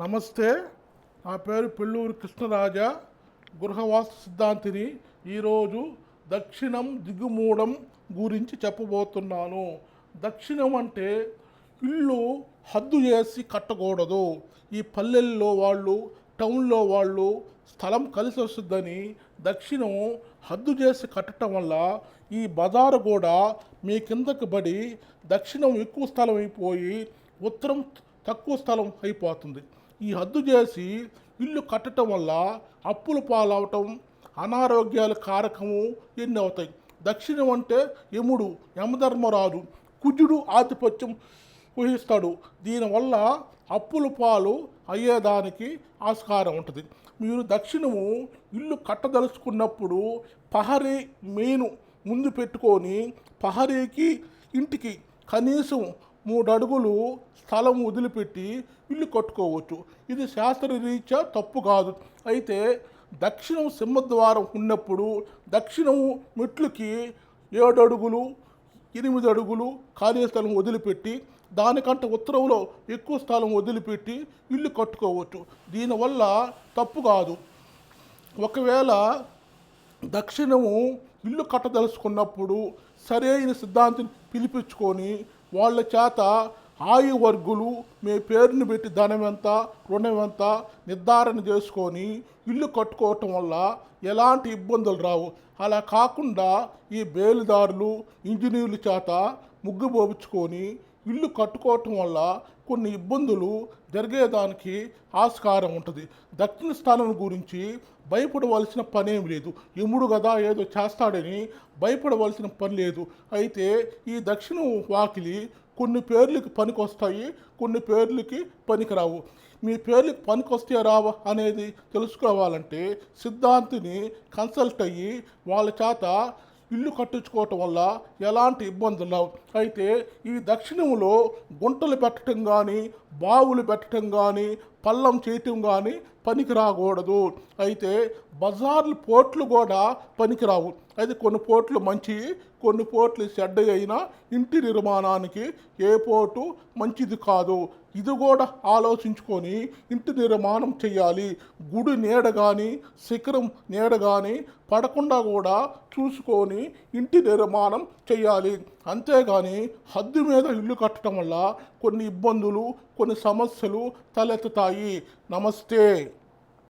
నమస్తే. నా పేరు పెళ్ళూరు కృష్ణరాజా. గృహవాస్తు సిద్ధాంతిని ఈరోజు దక్షిణం దిగుమూడం గురించి చెప్పబోతున్నాను. దక్షిణం అంటే ఇల్లు హద్దు చేసి కట్టకూడదు. ఈ పల్లెల్లో వాళ్ళు టౌన్లో వాళ్ళు స్థలం కలిసి వస్తుందని దక్షిణం హద్దు చేసి కట్టడం వల్ల ఈ బజారు కూడా మీ కిందకి పడి దక్షిణం ఎక్కువ స్థలం అయిపోయి ఉత్తరం తక్కువ స్థలం అయిపోతుంది. ఈ హద్దు చేసి ఇల్లు కట్టడం వల్ల అప్పులు పాలవటం అనారోగ్యాల కారకము ఎన్ని అవుతాయి? దక్షిణం అంటే యముడు యమధర్మరాజు కుజుడు ఆధిపత్యం ఊహిస్తాడు దీనివల్ల అప్పుల పాలు అయ్యేదానికి ఆస్కారం ఉంటుంది. మీరు దక్షిణము ఇల్లు కట్టదలుచుకున్నప్పుడు పహరీ మెయిన్ ముందు పెట్టుకొని పహరీకి ఇంటికి కనీసం మూడు అడుగులు స్థలం వదిలిపెట్టి ఇల్లు కట్టుకోవచ్చు. ఇది శాస్త్రరీత్యా తప్పు కాదు. అయితే దక్షిణం సింహద్వారం ఉన్నప్పుడు దక్షిణం మెట్లుకి ఏడు అడుగులు ఎనిమిది అడుగులు ఖాళీ స్థలం వదిలిపెట్టి దానికంటే ఉత్తరంలో ఎక్కువ స్థలం వదిలిపెట్టి ఇల్లు కట్టుకోవచ్చు. దీనివల్ల తప్పు కాదు. ఒకవేళ దక్షిణము ఇల్లు కట్టదలుచుకున్నప్పుడు సరైన సిద్ధాంతిని పిలిపించుకొని వాళ్ళ చేత ఆయు వర్గులు మీ పేరుని పెట్టి ధనం ఎంత రుణం ఎంత నిర్ధారణ చేసుకొని ఇల్లు కట్టుకోవటం వల్ల ఎలాంటి ఇబ్బందులు రావు. అలా కాకుండా ఈ బేలుదారులు ఇంజనీర్ల చేత ముగ్గు పోపించుకొని ఇల్లు కట్టుకోవటం వల్ల కొన్ని ఇబ్బందులు జరిగేదానికి ఆస్కారం ఉంటుంది. దక్షిణ స్థానం గురించి భయపడవలసిన పనేం లేదు. యముడు కదా ఏదో చేస్తాడని భయపడవలసిన పని లేదు. అయితే ఈ దక్షిణ వాకిలి కొన్ని పేర్లకి పనికొస్తాయి కొన్ని పేర్లకి పనికిరావు. మీ పేర్లకి పనికొస్తే రావా అనేది తెలుసుకోవాలంటే సిద్ధాంతిని కన్సల్ట్ అయ్యి వాళ్ళ చేత ఇల్లు కట్టించుకోవటం వల్ల ఎలాంటి ఇబ్బందులు లేవు అయితే ఈ దక్షిణంలో గుంటలు పెట్టడం కానీ బావులు పెట్టడం కానీ పల్లం చేయటం కానీ పనికి రాకూడదు. అయితే బజార్లు పోట్లు కూడా పనికిరావు అయితే కొన్ని పోట్లు మంచి కొన్ని పోట్లు చెడ్డ అయినా ఇంటి నిర్మాణానికి ఏ పోటు మంచిది కాదు. ఇది కూడా ఆలోచించుకొని ఇంటి నిర్మాణం చేయాలి గుడి నీడ కానీ శిఖరం నీడ కానీ పడకుండా కూడా చూసుకొని ఇంటి నిర్మాణం చేయాలి అంతేగాని హద్దు మీద ఇల్లు కట్టడం వల్ల కొన్ని ఇబ్బందులు కొన్ని సమస్యలు తలెత్తుతాయి. నమస్తే.